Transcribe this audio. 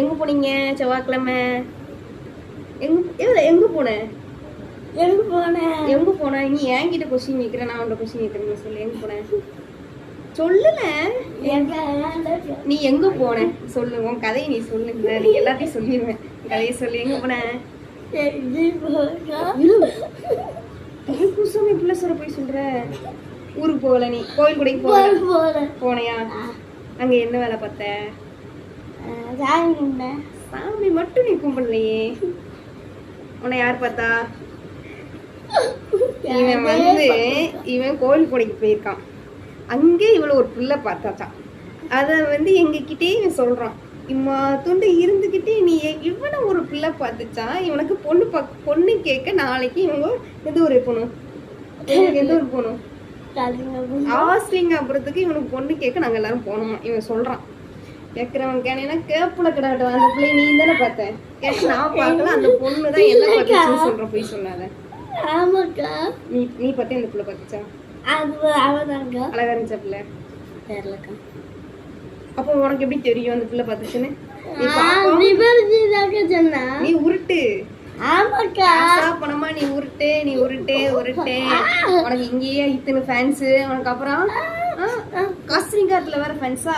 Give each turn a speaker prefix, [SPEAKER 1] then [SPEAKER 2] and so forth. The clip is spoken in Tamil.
[SPEAKER 1] எங்க போனீங்க? செவ்வாய்க்கிழமை? எங்க எங்க போன?
[SPEAKER 2] எங்க போனேன்
[SPEAKER 1] எங்க போன? நீ என்கிட்ட கொஸ்டின் கேக்குற நான் உன்கிட்ட கொஸ்டின் கேக்குறேன் சொல்லு. எங்க போன? சொல்லுல. நீ எங்க போன? சொல்லு. உன் கதையை நீ சொல்லு நான் நீ எல்லாத்தையும் சொல்லிடுவேன் கதையை சொல்லு. எங்க போன?
[SPEAKER 2] போனேன்.
[SPEAKER 1] தைப்பூசம் இப்படிலாம் சொல்ல போய் சொல்ற. ஊருக்கு போகல நீ. கோயில் கூடைக்கு போகல.
[SPEAKER 2] போனேன்
[SPEAKER 1] போனையா? அங்க என்ன வேலை பார்த்த?
[SPEAKER 2] சாமி கும்பிட்டேன்
[SPEAKER 1] சாமி மட்டும் நீ கும்பிடலையே. உன்னை யார் பார்த்தா? இவன் வந்து இவன் கோயில் கொடைக்கு போயிருக்கான். அங்கே இவளை ஒரு பிள்ளை பார்த்தாச்சான் அதை வந்து எங்ககிட்டே இவன் சொல்றான். இம்மா துண்டு இருந்துக்கிட்டே நீ இவனை ஒரு பிள்ளை பார்த்துச்சான் இவனுக்கு பொண்ணு பா பொண்ணு கேட்க நாளைக்கு இவங்க எந்த ஊர் போகணும்? எந்த ஊர் போகணும்? ஆஸ்லிங்காபுரத்துக்கு இவனுக்கு பொண்ணு கேட்க நாங்க எல்லாரும் போனோம்? இவன் சொல்றான். கேட்கிறவன் கேனீங்கன்னா கேப்புல கிடாட்டும் அந்த பிள்ளை நீ தானே பார்த்த? கேட்டு நான் பார்க்கல அந்த பொண்ணு தான் என்ன பார்த்துச்சுன்னு சொல்றேன் போய்
[SPEAKER 2] ஆமாக்கா.
[SPEAKER 1] நீ நீ பார்த்து இந்த பிள்ளை பார்த்துச்சா?
[SPEAKER 2] அது அவதாங்க
[SPEAKER 1] அழகா இருந்துச்சா பிள்ளை?
[SPEAKER 2] தெரியலக்கா.
[SPEAKER 1] அப்போ உனக்கு எப்படி தெரியும் அந்த பிள்ளை பார்த்துச்சுன்னு? நீ உருட்டு.
[SPEAKER 2] ஆமாக்கா.
[SPEAKER 1] பணமா நீ உருட்டு நீ உருட்டு உருட்டு. உனக்கு இங்கேயே இத்தனை ஃபேன்ஸ் உனக்கு அப்புறம் காஸ்டிங்காரத்துல வேற ஃபேன்ஸா